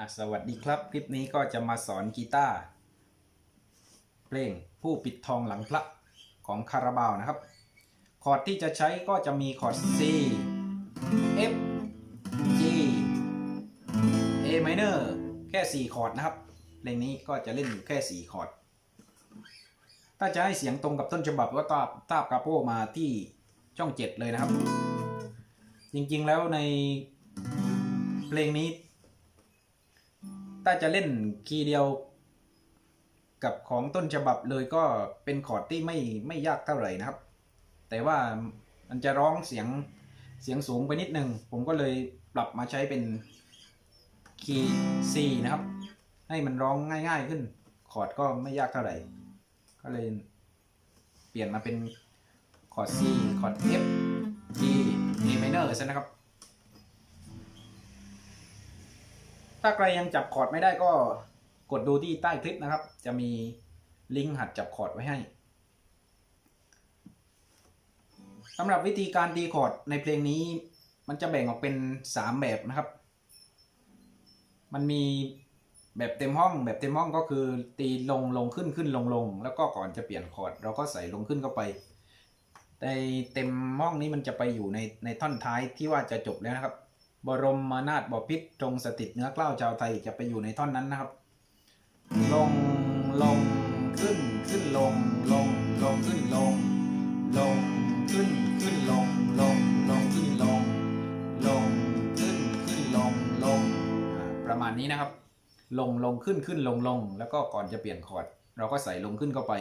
อะสวัสดีครับ คลิปนี้ก็จะมาสอนกีตาร์เพลงผู้ปิดทองหลังพระของคาราบาวนะครับ คอร์ดที่จะใช้ก็จะมีคอร์ด C F G A minor แค่ 4 คอร์ดนะครับ เพลงนี้ก็จะเล่นอยู่แค่ 4 คอร์ด ถ้าจะให้เสียงตรงกับต้นฉบับก็ตาบตาบกาโปมาที่ช่อง 7 เลยนะครับ จริงๆแล้วในเพลงนี้ ถ้าจะเล่นคีย์เดียวกับของต้นฉบับเลยก็เป็นคอร์ดที่ไม่ไม่ยากเท่าไหร่นะครับ แต่ว่ามันจะร้องเสียงเสียงสูงไปนิดนึง ผมก็เลยปรับมาใช้เป็นคีย์ C นะครับ ให้มันร้องง่าย ๆขึ้น คอร์ดก็ไม่ยากเท่าไหร่ ก็เลยเปลี่ยนมาเป็นคอร์ด C คอร์ด F G A minor ซะนะครับ ถ้าใครยังจับคอร์ดไม่ได้ก็กดดูที่ใต้คลิปนะครับ จะมีลิงก์หัดจับคอร์ดไว้ให้สำหรับวิธีการตีคอร์ดในเพลงนี้ มันจะแบ่งออกเป็น 3 แบบนะครับ มันมีแบบเต็มห้องแบบเต็มห้องก็คือตีลงลงขึ้นขึ้นลงลง แล้วก็ก่อนจะเปลี่ยนคอร์ดเราก็ใส่ลงขึ้นเข้าไปในเต็มห้องนี้มันจะไปอยู่ในในท่อนท้ายที่ว่าจะจบแล้วนะครับ บรมมานาถบพิษตรงสถิตเนื้อกล้าวชาวไทยจะไปอยู่ในท่อนนั้นนะครับ ลงลงขึ้นขึ้นลงลงลงขึ้นลง ลงขึ้นขึ้นลงลงลงขึ้นลง ลงขึ้นขึ้นลงลงประมาณนี้นะครับ ลงลงขึ้นขึ้นลงลง แล้วก็ก่อนจะเปลี่ยนคอร์ดเราก็ใส่ลงขึ้นเข้าไป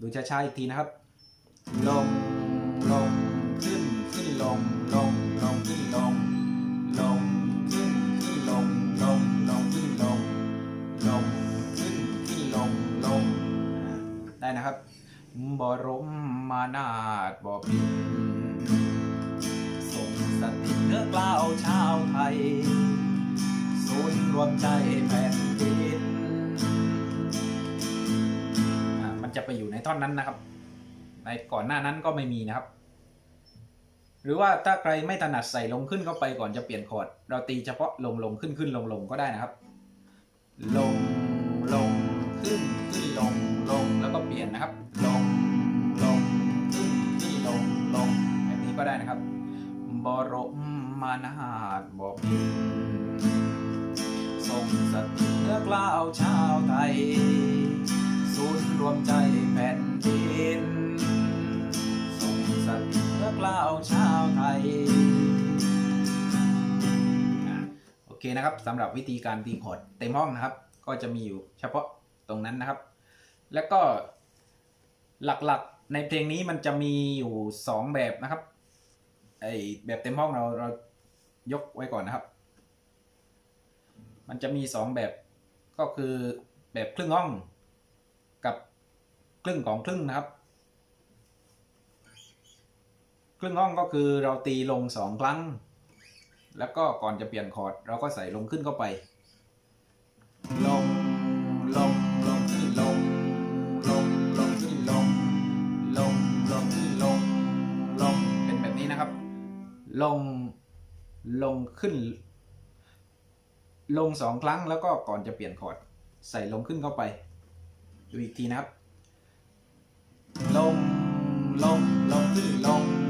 ดูช้าๆอีกทีนะครับ ลงลงขึ้นขึ้นลง ขึ้นลง ลงขึ้นขึ้นลง ลงลงขึ้นลง ลงขึ้นขึ้นลงลง ได้นะครับบรมมานาถบพินทรงสถิตเนื้อกล้าวชาวไทยศูนย์รวมใจแผ่นดินมันจะไปอยู่ในท่อนนั้นนะครับ ในก่อนหน้านั้นก็ไม่มีนะครับ หรือว่าถ้าใครไม่ถนัดใส่ลงขึ้นเข้าไปก่อนจะเปลี่ยนคอร์ด เราตีเฉพาะลงลงขึ้นขึ้นลงลงก็ได้นะครับ ลงลงขึ้นขึ้นลงลงแล้วก็เปลี่ยนนะครับ ลงลงขึ้นขึ้นลงลงแบบนี้ก็ได้นะครับบรมมานาถบพินทรงสถิตเนื้อกล้าวชาวไทย ศูนย์รวมใจแผ่นดิน สถิตเนื้อกล้าวชาวไทย โอเคนะครับสำหรับวิธีการตีคอร์ดเต็มห้องนะครับ ก็จะมีอยู่เฉพาะตรงนั้นนะครับ แล้วก็หลักๆในเพลงนี้มันจะมีอยู่ 2 แบบนะครับไอแบบเต็มห้องเราเรายกไว้ก่อนนะครับ มันจะมี 2 แบบก็คือแบบครึ่งห้อง กับครึ่งของครึ่งนะครับ ค รึ่งห้องก็คือเราตีลงสองครั้ง แล้วก็ก่อนจะเปลี่ยนคอร์ด เราก็ใส่ลงขึ้นเข้าไป ลง ลง ลงขึ้นลง ลง ลงขึ้นลง ลง ลงขึ้นลง ลง เป็นแบบนี้นะครับ ลง ลงขึ้น ลงสองครั้งแล้วก็ก่อนจะเปลี่ยนคอร์ด ใส่ลงขึ้นเข้าไป ดูอีกทีนะครับ ลง ลง ลงขึ้นลง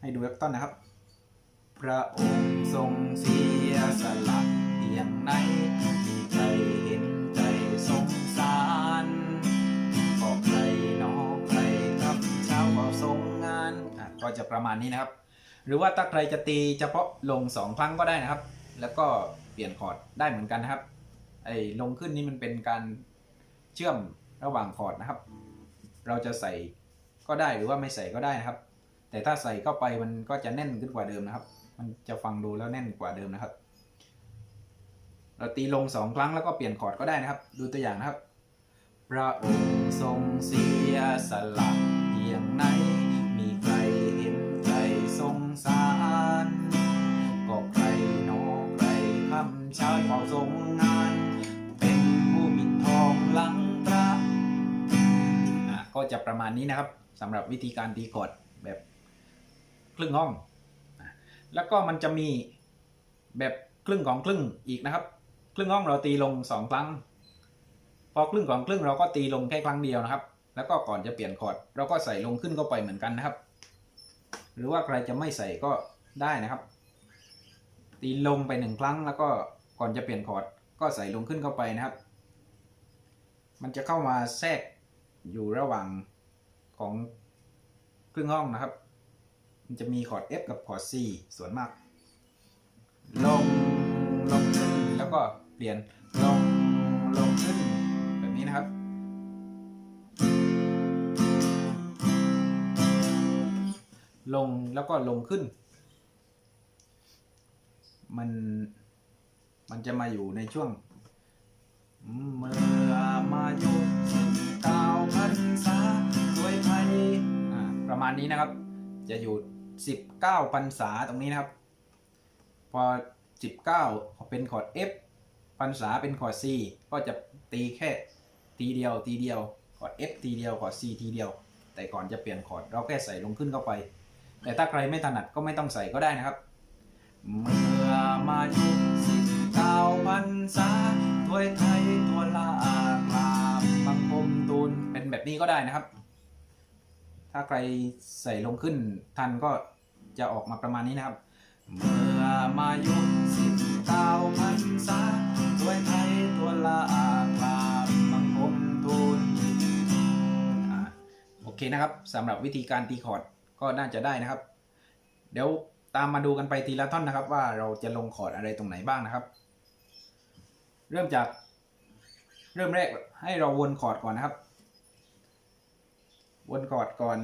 ให้ดูเว็บต้นนะครับ พระองค์ทรงเสียสละเพียงไหนมีใครเห็นใจสงสารก็ใครหนอใครครับเช้าก็ทรงงานอะก็จะประมาณนี้นะครับ หรือว่าถ้าใครจะตีเฉพาะลงสองครั้งก็ได้นะครับ แล้วก็เปลี่ยนคอร์ดได้เหมือนกันนะครับไอ้ลงขึ้นนี่มันเป็นการเชื่อมระหว่างคอร์ดนะครับ เราจะใส่ก็ได้หรือว่าไม่ใส่ก็ได้นะครับ แต่ถ้าใส่เข้าไปมันก็จะแน่นขึ้นกว่าเดิมนะครับ มันจะฟังดูแล้วแน่นกว่าเดิมนะครับ เราตีลงสองครั้งแล้วก็เปลี่ยนคอร์ดก็ได้นะครับ ดูตัวอย่างนะครับพระองค์ทรงเสียสละเพียงไหน มีใครเห็นใจสงสารก็ใครหนอใครคำชายเฝ้าทรงงาน เป็นผู้ปิดทองหลังพระก็จะประมาณนี้นะครับสำหรับวิธีการตีคอร์ดแบบ ครึ่งห้องแล้วก็มันจะมีแบบครึ่งของครึ่งอีกนะครับ ครึ่งห้องเราตีลงสองครั้ง พอครึ่งของครึ่งเราก็ตีลงแค่ครั้งเดียวนะครับ แล้วก็ก่อนจะเปลี่ยนคอร์ดเราก็ใส่ลงขึ้นเข้าไปเหมือนกันนะครับ หรือว่าใครจะไม่ใส่ก็ได้นะครับ ตีลงไปหนึ่งครั้ง แล้วก็ก่อนจะเปลี่ยนคอร์ดก็ใส่ลงขึ้นเข้าไปนะครับ มันจะเข้ามาแทรกอยู่ระหว่างของครึ่งห้องนะครับ มันจะมีคอร์ด F กับคอร์ด C ส่วนมาก ลง ลงขึ้น แล้วก็เปลี่ยน ลง ลงขึ้น แบบนี้นะครับ ลงแล้วก็ลงขึ้น มัน มันจะมาอยู่ในช่วง เมื่อมายุสิบเก้าพันษาด้วยไทยประมาณนี้นะครับจะอยู่ สิบเก้าพรรษาตรงนี้นะครับ พอสิบเก้าเป็นคอร์ด F พรรษาเป็นคอร์ด C ก็จะตีแค่ทีเดียวทีเดียวคอร์ด F ทีเดียวคอร์ด C ทีเดียว แต่ก่อนจะเปลี่ยนคอร์ดเราแค่ใส่ลงขึ้นเข้าไป แต่ถ้าใครไม่ถนัดก็ไม่ต้องใส่ก็ได้นะครับ เมื่อมายุสิบเก้าพรรษาถวยไทยตัวละอากราบังคมตูนเป็นแบบนี้ก็ได้นะครับ ถ้าใครใส่ลงขึ้นทันก็จะออกมาประมาณนี้นะครับ เมื่อมายุสิบเก้าพรรษาถ้วยไทยตัวละอากราบบังคมตูนโอเคนะครับสำหรับวิธีการตีคอร์ดก็น่าจะได้นะครับ เดี๋ยวตามมาดูกันไปทีละท่อนนะครับ ว่าเราจะลงคอร์ดอะไรตรงไหนบ้างนะครับ เริ่มจากเริ่มแรกให้เราวนคอร์ดก่อนนะครับ วนคอร์ดก่อน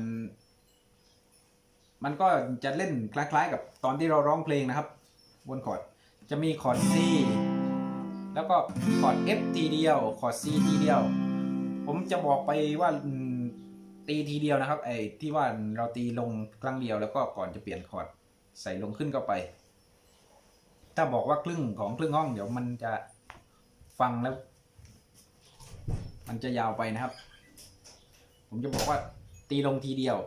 มันก็จะเล่นคล้ายๆ กับตอนที่เราร้องเพลงนะครับ วนคอร์ดจะมีคอร์ด C แล้วก็คอร์ด F ทีเดียวคอร์ด C ทีเดียว ผมจะบอกไปว่าตีทีเดียวนะครับไอ้ที่ว่าเราตีลงครั้งเดียวแล้วก็ก่อนจะเปลี่ยนคอร์ดใส่ลงขึ้นเข้าไป ถ้าบอกว่าครึ่งของครึ่งห้อง เดี๋ยวมันจะฟังแล้ว มันจะยาวไปนะครับ ผมจะบอกว่า ตีลงทีเดียว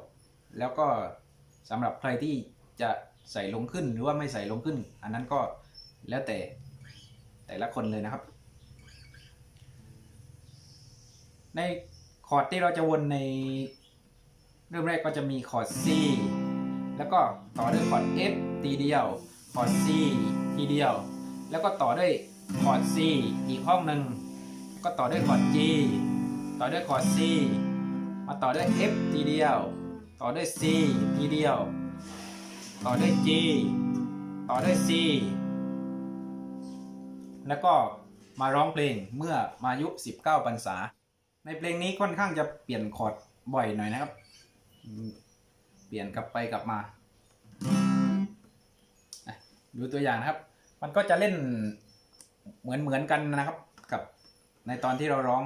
แล้วก็สำหรับใครที่จะใส่ลงขึ้นหรือว่าไม่ใส่ลงขึ้น อันนั้นก็แล้วแต่แต่ละคนเลยนะครับ ในคอร์ดที่เราจะวนในเริ่มแรกก็จะมีคอร์ด C แล้วก็ต่อด้วยคอร์ด F ทีเดียว คอร์ด C ทีเดียว แล้วก็ต่อด้วยคอร์ด C อีกห้องหนึ่งก็ต่อด้วยคอร์ด G ต่อด้วยคอร์ด C มาต่อด้วย F ทีเดียว ต่อด้วย C ทีเดียว ต่อด้วย G ต่อด้วย C แล้วก็มาร้องเพลงเมื่อมายุ 19พรรษา ในเพลงนี้ค่อนข้างจะเปลี่ยนคอร์ดบ่อยหน่อยนะครับ เปลี่ยนกลับไปกลับมาดูตัวอย่างนะครับ มันก็จะเล่นเหมือนเหมือนกันนะครับ กับในตอนที่เราร้อง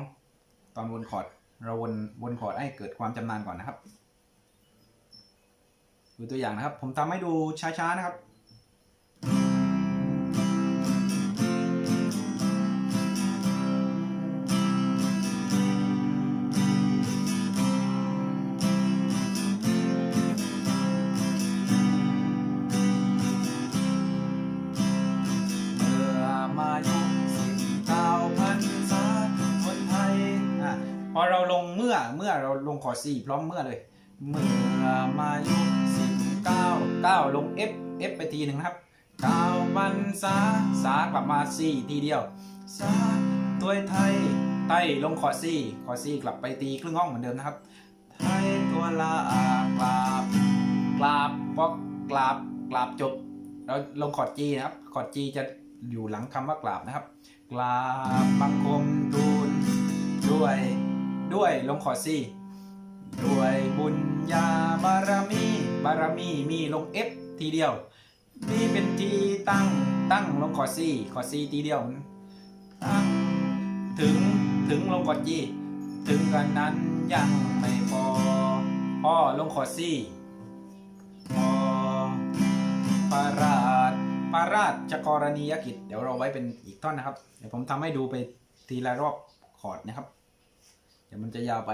ตอนวนคอร์ด เราวนวนคอร์ดให้เกิดความจำนานก่อนนะครับดูตัวอย่างนะครับ ผมทำให้ดูช้าๆนะครับ มื่อเราลงคอร์ดสี่พร้อมเมื่อเลย เมื่อมายุสิบเก้าเก้าลง F F ไปทีหนึ่งนะครับเก้าพันษาสากลับมา C ทีเดียวสาตัวไทยไต้ลงคอร์ด C คอร์ด C กลับไปตีครึ่งห้องเหมือนเดิมนะครับ ไทยตัวลากราบกราบพอกราบกราบจบเราลงคอร์ด G นะครับคอร์ด G จะอยู่หลังคำว่ากราบนะครับกราบบังคมทูลด้วย ด้วยลงคอร์ด C ด้วยบุญญาบารมี บารมีมีลง F ทีเดียว นี่เป็นทีตั้งตั้งลงคอร์ด C คอร์ด C ทีเดียว ตั้งถึงถึงลงคอร์ด G ถึงกันนั้นยังไม่พอพอลงคอร์ด C พอปาราดปาราดจกรณียกิจ เดี๋ยวเราไว้เป็นอีกท่อนนะครับ เดี๋ยวผมทำให้ดูไปทีละรอบคอร์ดนะครับ เดี๋ยวมันจะยาวไป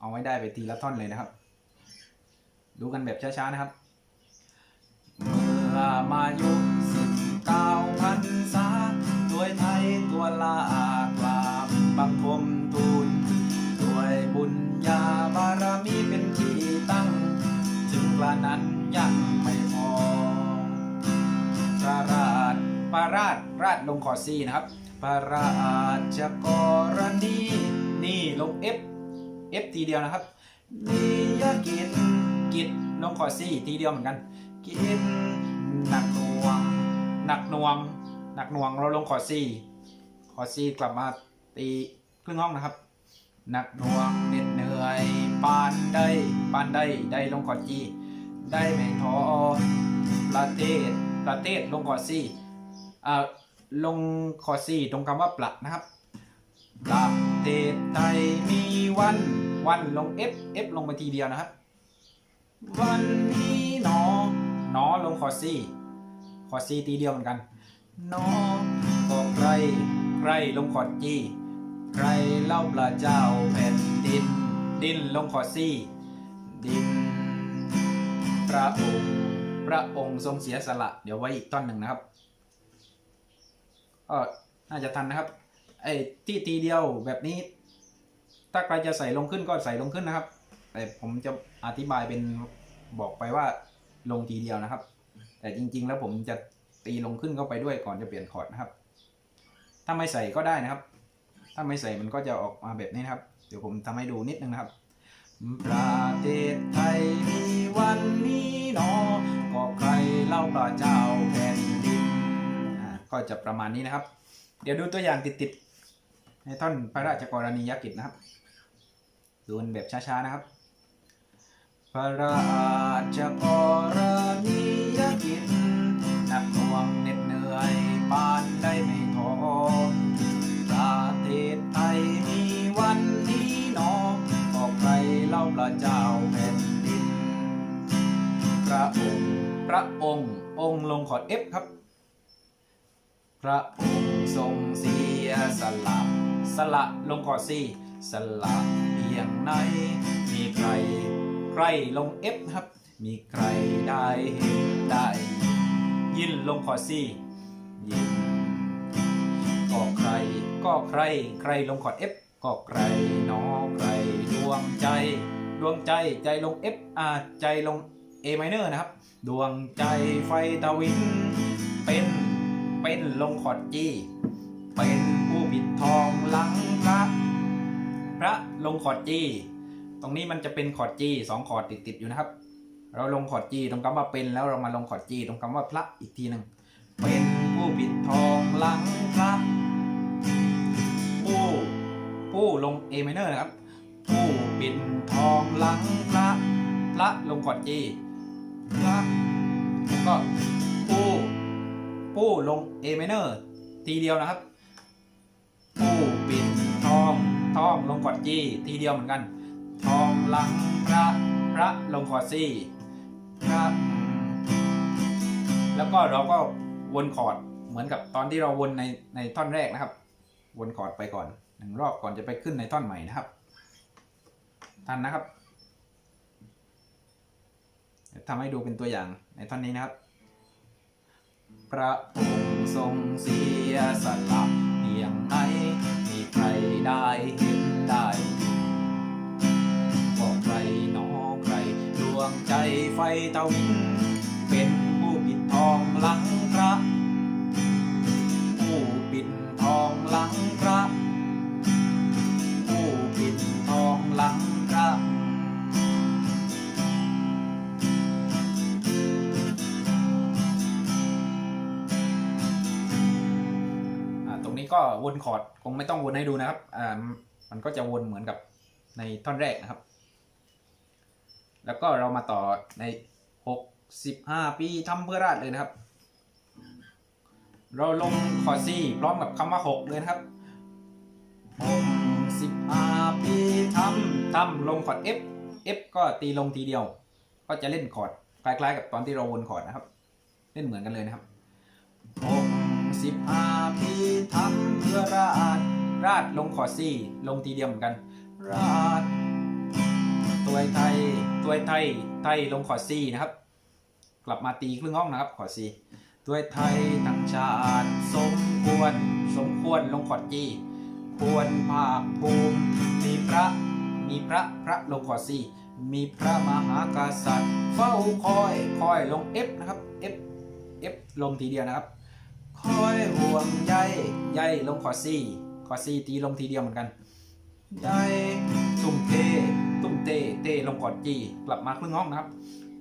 เอาไว้ได้ไปทีละท่อนเลยนะครับ ดูกันแบบช้าๆนะครับเมื่อมายุสิบเก้าพันษาด้วยไทยตัวลากราบบังคมทูลด้วยบุญญาบารมีเป็นที่ตั้งถึงกระนั้นยังไม่พอพระราชพระราชราชลงคอซีนะครับพระราชกรณีนี่ลง F F ทีเดียวนะครับนิยกิจกิจลงคอร์ซีทีเดียวเหมือนกันกินหนักหน่วงหนักหน่วงหนักหน่วงเราลงคอร์ซีคอร์ซีกลับมาตีครึ่งห้องนะครับหนักหน่วงเหน็ดเหนื่อยปานได้ปานได้ได้ลงคอร์จีได้ไม่ท้อประเทศประเทศลงคอร์ซีอ่าลงคอร์ซีตรงคำว่าประนะครับ ประเทศไทยมีวัน วันลง F F ลงไปทีเดียวนะครับ วันนี้หนอหนอลงคอซี่คอซี่ตีเดียวเหมือนกันหนอก็ใครใครลงคอจีใครเล่าพระเจ้าแผ่นดิน ดินลงคอซี่ ดิน พระองค์พระองค์ทรงเสียสละ เดี๋ยวไว้อีกต้นหนึ่งนะครับ ก็น่าจะทันนะครับ ไอ้ที่ตีเดียวแบบนี้ ถ้าใครจะใส่ลงขึ้นก็ใส่ลงขึ้นนะครับ แต่ผมจะอธิบายเป็นบอกไปว่าลงทีเดียวนะครับ แต่จริง ๆ แล้วผมจะตีลงขึ้นเข้าไปด้วยก่อนจะเปลี่ยนคอร์ดนะครับ ถ้าไม่ใส่ก็ได้นะครับ ถ้าไม่ใส่มันก็จะออกมาแบบนี้นะครับ เดี๋ยวผมทำให้ดูนิดนึงนะครับ ประเทศไทยมีวันนี้หนอก็ใครเล่าพระเจ้าแผ่นดินอ่าก็จะประมาณนี้นะครับ เดี๋ยวดูตัวอย่างติดๆ ในท่อนพระราชกรณียกิจนะครับดูนแบบช้าๆนะครับ พระราชกรณียกิจหนักหน่วงเหน็ดเหนื่อยปานได้ไม่ท้อประเทศไทยมีวันนี้หนอก็ใครเล่าพระเจ้าแผ่นดิน พระองค์ พระองค์ องค์ลงขอด F ครับ พระองค์ทรงเสียสละสละลงคอร์ซี่สละเพียงไหนมีใครใครลง F นะครับ มีใครได้เห็นได้ยินลงคอซี่ยินก็ใครก็ใครใครลงคอร์ด F ก็ใครหนอใครดวงใจ ดวงใจใจลง F อ่าใจลง A minor นะครับ ดวงใจไฟตะวินเป็น เป็นลงคอร์ด G เป็นผู้ปิดทองหลังพระ พระลงคอร์ด G ตรงนี้มันจะเป็นคอร์ด G สองคอร์ดติดๆอยู่นะครับ เราลงคอร์ด G ตรงคำว่าเป็นแล้วเรามาลงคอร์ด G ตรงคำว่าพระอีกทีหนึ่งเป็นผู้ปิดทองหลังพระผู้ผู้ลง A minor นะครับผู้ปิดทองหลังพระพระลงคอร์ด G พระแล้วก็ผู้ ผู้ลง A minor ทีเดียวนะครับผู้ปิดทองทองลงคอร์ด G ทีเดียวเหมือนกัน ทองหลังพระพระลงคอร์ด C พระแล้วก็เราก็วนคอร์ดเหมือนกับตอนที่เราวนในในท่อนแรกนะครับ วนคอร์ดไปก่อนหนึ่งรอบก่อนจะไปขึ้นในท่อนใหม่นะครับทันนะครับทำให้ดูเป็นตัวอย่างในท่อนนี้นะครับ พระองค์ทรงเสียสละเพียงไหนมีใครได้เห็นได้บอกใครหนอใครดวงใจไฟตะวินเป็นผู้ปิดทองหลังพระ ผู้ปิดทองหลังพระ ผู้ปิดทองหลังพระ ก็วนคอร์ดคงไม่ต้องวนให้ดูนะครับอ่ามันก็จะวนเหมือนกับในท่อนแรกนะครับ แล้วก็เรามาต่อใน 65 ปีทำเพื่อราชเลยนะครับ เราลงคอร์ซี่พร้อมกับคำว่า 6 เลยนะครับ65ปีทำทำลงคอร์ด F F ก็ตีลงทีเดียว ก็จะเล่นคอร์ดคล้ายๆ กับตอนที่เราวนคอร์ดนะครับ เล่นเหมือนกันเลยนะครับ 65ปีทำเพื่อราชราชลงคอร์ดซี่ ลงทีเดียวเหมือนกัน ราชตัวไทยตัวไทยไทยลงคอร์ดซีนะครับ กลับมาตีครึ่งห้องนะครับคอร์ดซีตัวไทยทั้งชาติสมควรสมควรลงคอดจีควรภาคภูมิมีพระมีพระพระลงคอร์ดซีมีพระมหากษัตริย์ เฝ้าคอยคอยลง F นะครับ F F ลงทีเดียวนะครับ คอยห่วงใยใยลงคอซีคอซีตีลงทีเดียวเหมือนกันใยตุ้มเท ตุ้มเตเตลงกอดจีกลับมาครึ่งห้องนะครับ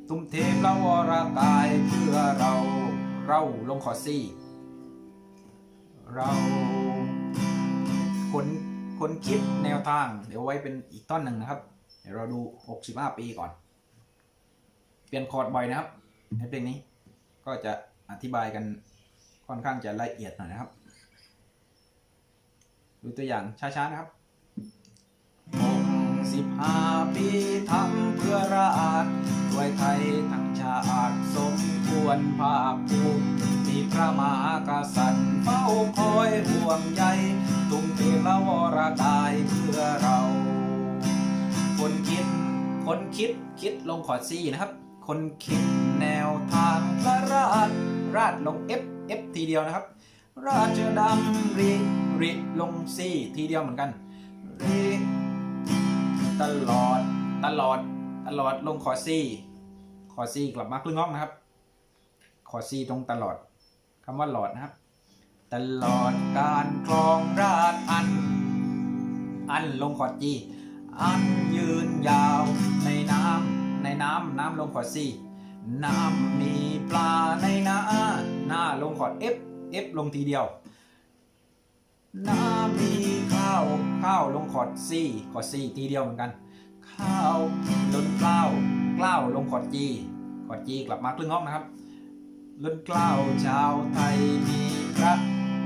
ตุ้มเทพระวรากายเพื่อเราเราลงคอซีเราคนคนคิดแนวทาง เดี๋ยวไว้เป็นอีกต้นหนึ่งนะครับ เดี๋ยวเราดู 65 ปีก่อน เปลี่ยนคอร์ดบ่อยนะครับในเพลงนี้ก็จะอธิบายกัน ค่อนข้างจะละเอียดหน่อยนะครับ ดูตัวอย่างช้าๆนะครับหกสิบห้าปีทำเพื่อราชด้วยไทยทั้งชาติสมควรภาคภูมิมีพระมหากษัตริย์เฝ้าคอยห่วงใยตุ้มเทละวรกายเพื่อเรา คนคิด คนคิดคิดลงขอดซี่นะครับ คนคิดแนวทางพระราชราชลง F F ทีเดียวนะครับ ราชดำริริลงซี่ทีเดียวเหมือนกันริตลอดตลอดตลอดลงคอซี่คอซี่กลับมาครึ่งห้องนะครับ คอซี่ตรงตลอดคำว่าหลอดนะครับ ตลอดการครองราชอัน อันลงคอจีอันยืนยาวในน้ำในน้ำน้ำลงคอซี่ น้ำมีปลาในนาหน้าลงคอร์ด F F ลงทีเดียว น้ำมีข้าว ข้าวลงคอร์ดซีคอร์ดซีทีเดียวเหมือนกัน ข้าวล้นกล้าวกล้าวลงคอร์ดจีคอร์ดจีกลับมาครึ่งห้องนะครับล้นกล้าวชาวไทยมีพระ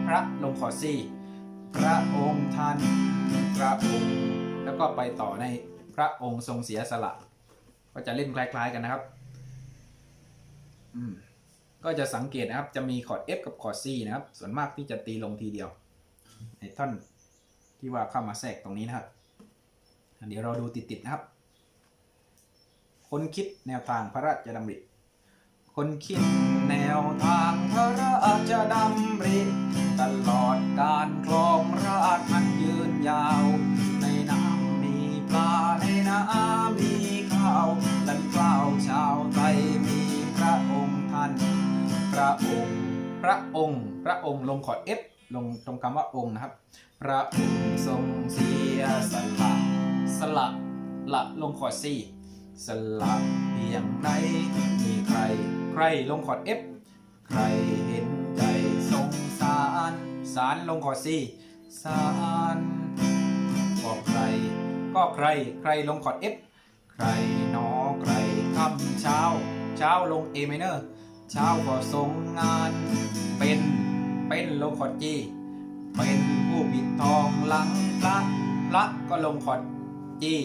พระลงคอร์ดซีพระองค์ท่านพระองค์แล้วก็ไปต่อในพระองค์ทรงเสียสละ ก็จะเล่นคล้าย ๆ กันนะครับ ก็จะสังเกตนะครับ จะมีคอร์ด F กับคอร์ด C นะครับ ส่วนมากที่จะตีลงทีเดียวในท่อนที่ว่าเข้ามาแทรกตรงนี้นะครับเดี๋ยวเราดูติดๆนะครับ คนคิดแนวทางพระราชดำริ คนคิดแนวทางพระราชดำริ ตลอดการครองราชย์อันยืนยาว ในน้ำมีปลาในน้ำ ระองค์พระองค์ พระองค์ลงขอด F ลงตรงคำว่าองค์นะครับ พระองค์ทรงเสียสละสละละลงขอด C สละเพียงไหนมีใคร ใครลงขอด F ใครเห็นใจสงสารสารลงขอด C สารก็ใคร ก็ใครใครลงขอด F ใครหนอใครคำเช้า เช้าลง A minor เช้าก็ทรงงาน เป็นเป็นลงคอดจีเป็นผู้ปิดทองหลังพระพระก็ลงคอดจี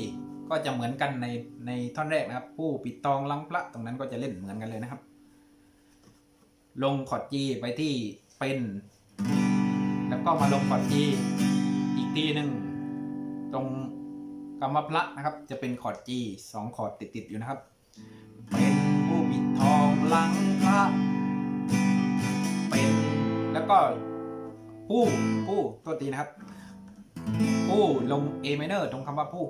ก็จะเหมือนกันในในท่อนแรกนะครับ ผู้ปิดทองหลังพระตรงนั้นก็จะเล่นเหมือนกันเลยนะครับ ลงคอดจีไปที่เป็น แล้วก็มาลงคอดจีอีกทีหนึ่งตรงคำว่าพระนะครับ จะเป็นคอดจีสองคอร์ดติดๆอยู่นะครับ เป็นผู้ปิดทองหลัง พระ เป็นแล้วก็ผู้ผู้ตัวทีนะครับ ผู้ลง A minor ตรงคำว่าผู้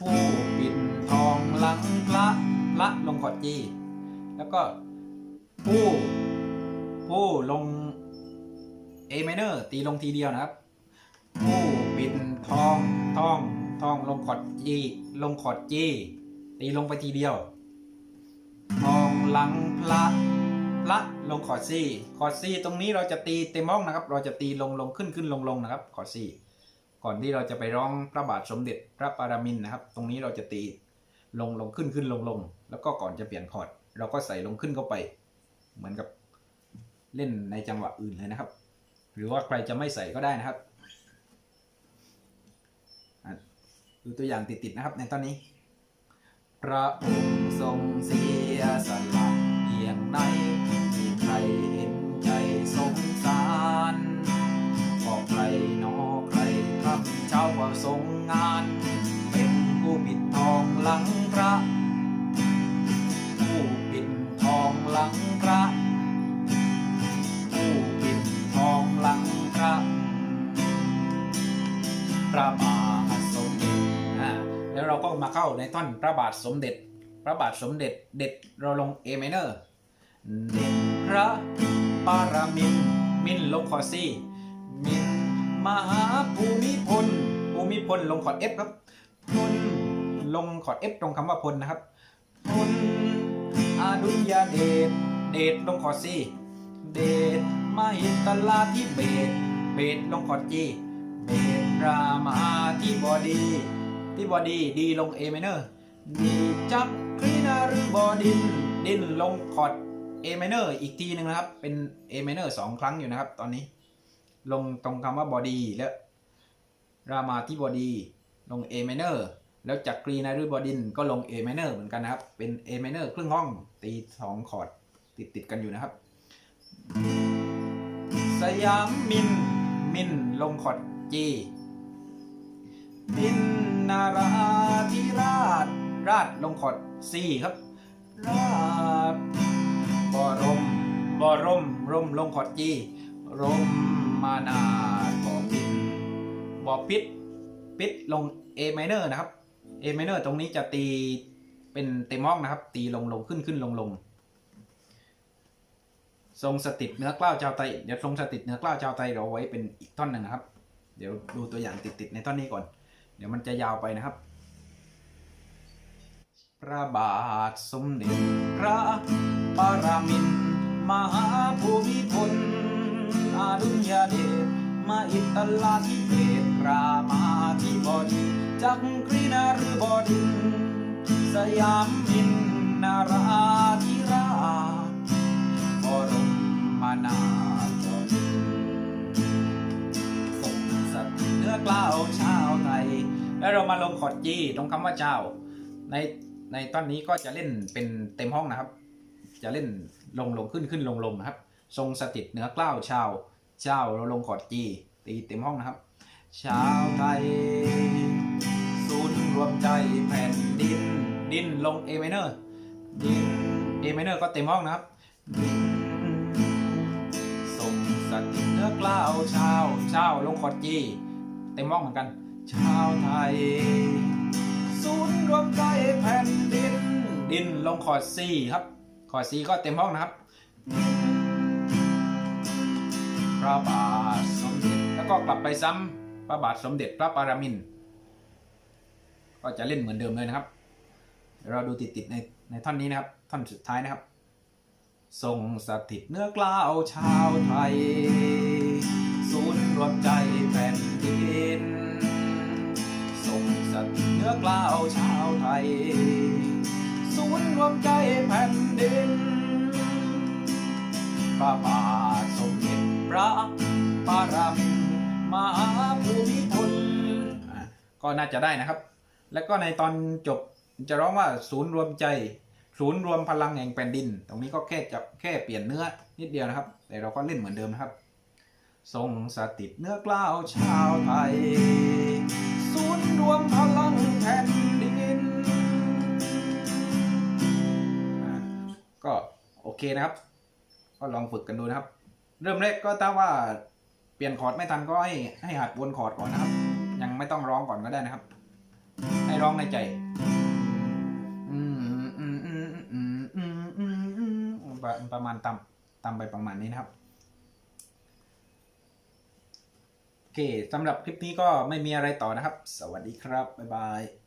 ผู้ปิดทองหลังพระพระลงคอร์ดจีแล้วก็ผู้ผู้ลง A minor ตีลงทีเดียวนะครับ ผู้ปิดทองทองทองลงคอร์ดจีลงคอร์ดจีตีลงไปทีเดียวทองหลังพระ พระลงคอร์ดซีคอร์ดซีตรงนี้เราจะตีเต็มห้องนะครับ เราจะตีลงลงขึ้นขึ้นลงลงนะครับคอร์ดซีก่อนที่เราจะไปร้องพระบาทสมเด็จพระปรมินทรนะครับ ตรงนี้เราจะตีลงลงขึ้นขึ้นลงลงแล้วก็ก่อนจะเปลี่ยนคอร์ดเราก็ใส่ลงขึ้นเข้าไป เหมือนกับเล่นในจังหวะอื่นเลยนะครับ หรือว่าใครจะไม่ใส่ก็ได้นะครับดูตัวอย่างติดๆนะครับในตอนนี้ พระองค์ทรงเสียสละ งไหนมีใครเห็นใจสงสารบอใครหนอใครคำเจ้าว่าทรงงาน เป็นผู้ปิดทองหลังพระผู้ปิดทองหลังพระผู้ปิดทองหลังพระพระบาทสมเด็จอ่าแล้วเราก็มาเข้าในท่อนพระบาทสมเด็จพระบาทสมเด็จเด็ดเราลงเอเมเนพระปารมิน มินลงคอซีมินมหาภูมิพล ภูมิพลลงคอร์ดเอฟครับพลลงคอร์ดเอฟตรงคำว่าพลนะครับพลอาดุลยเดช เดชลงคอร์ซีเดชมหิตลาธิเบศเบศลงคอร์ดจีเบสรามาที่บอดี ที่บอดีดีลงเอเมเนอร์ ดีจักคลีนาหรือบอดิน ดินลงคอร์ด เอเมเนอร์อีกทีหนึ่งนะครับ เป็นเอเมเนอร์สองครั้งอยู่นะครับ ตอนนี้ ลงตรงคำว่าบอดีแล้วรามาที่บอดีลงเอเมเนอร์แล้วจักรีนารือบอดินก็ลงเอเมเนอร์เหมือนกันนะครับ เป็นเอเมเนอร์ครึ่งห้อง ตีสองคอร์ดติดติดกันอยู่นะครับ สยามมิน มิน ลงคอร์ดจีมินนาราธิราช ราชลงคอร์ดซีครับ ราช บรมบรมรมลงคอร์ดจีรมมานาบอปิดบอปิดปิดลง A minor นะครับ A minor ตรงนี้จะตีเป็นเต็มห้องนะครับ ตีลงลงขึ้นขึ้นลงลงทรงสถิตเนื้อกล้าวเจ้าไตเดี๋ยวทรงสถิตเนื้อกล้าวเจ้าไตเราไว้เป็นอีกท่อนหนึ่งนะครับ เดี๋ยวดูตัวอย่างติดๆในท่อนนี้ก่อน เดี๋ยวมันจะยาวไปนะครับ ระบาทสมเด็จพระปรมินมหาภูมิพลอดุลยเดชมาอิตลาธิเบศรามาธิบดีจักรีนารือบดิน สยามมินนาราธิราชบรมมานาถบดินส่งสัตว์เนื้อกล้าวชาวไทย แล้วเรามาลงคอดจีตรงคำว่าเจ้าใน ในตอนนี้ก็จะเล่นเป็นเต็มห้องนะครับ จะเล่นลงลงขึ้นขึ้นลงลงนะครับ ทรงสถิตเหนือกล้าวชาวเจ้าเราลงคอดจีตีเต็มห้องนะครับ ชาวไทยศูนย์รวมใจแผ่นดิน ดินลงเอเมเนอร์ดินเอเมเนอร์ก็เต็มห้องนะครับดินส่งสถิตเหนือกล้าวชาวชาวลงคอร์ดจีเต็มห้องเหมือนกัน ชาวไทย ศูนย์รวมใจแผ่นดิน ดินลงคอร์ดซีครับ คอร์ดซีก็เต็มห้องนะครับ พระบาทสมเด็จ แล้วก็กลับไปซ้ำพระบาทสมเด็จพระปรมินทรก็จะเล่นเหมือนเดิมเลยนะครับ เราดูติดๆในในท่อนนี้นะครับ ท่อนสุดท้ายนะครับ ทรงสถิตเนื้อกล้าวชาวไทย ศูนย์รวมใจแผ่นดิน สถิตเนื้อกล้าวชาวไทย ศูนย์รวมใจแผ่นดิน พระบาทสมเด็จพระปรมินมหาภูมิพลก็น่าจะได้นะครับ แล้วก็ในตอนจบจะร้องว่าศูนย์รวมใจ ศูนย์รวมพลังแห่งแผ่นดิน ตรงนี้ก็แค่จะแค่เปลี่ยนเนื้อนิดเดียวนะครับ แต่เราก็เล่นเหมือนเดิมนะครับทรงสถิตเนื้อกล้าวชาวไทย ศูนย์ วมพลังแผ่นดินก็โอเคนะครับ ก็ลองฝึกกันดูนะครับ เริ่มแรกก็ถ้าว่าเปลี่ยนคอร์ดไม่ทันก็ให้ให้หัดวนคอร์ดก่อนนะครับ ยังไม่ต้องร้องก่อนก็ได้นะครับ ให้ร้องในใจประประมาณตามตามไปประมาณนี้นะครับ โอ เคสำหรับคลิปนี้ก็ไม่มีอะไรต่อนะครับ สวัสดีครับ บ๊ายบาย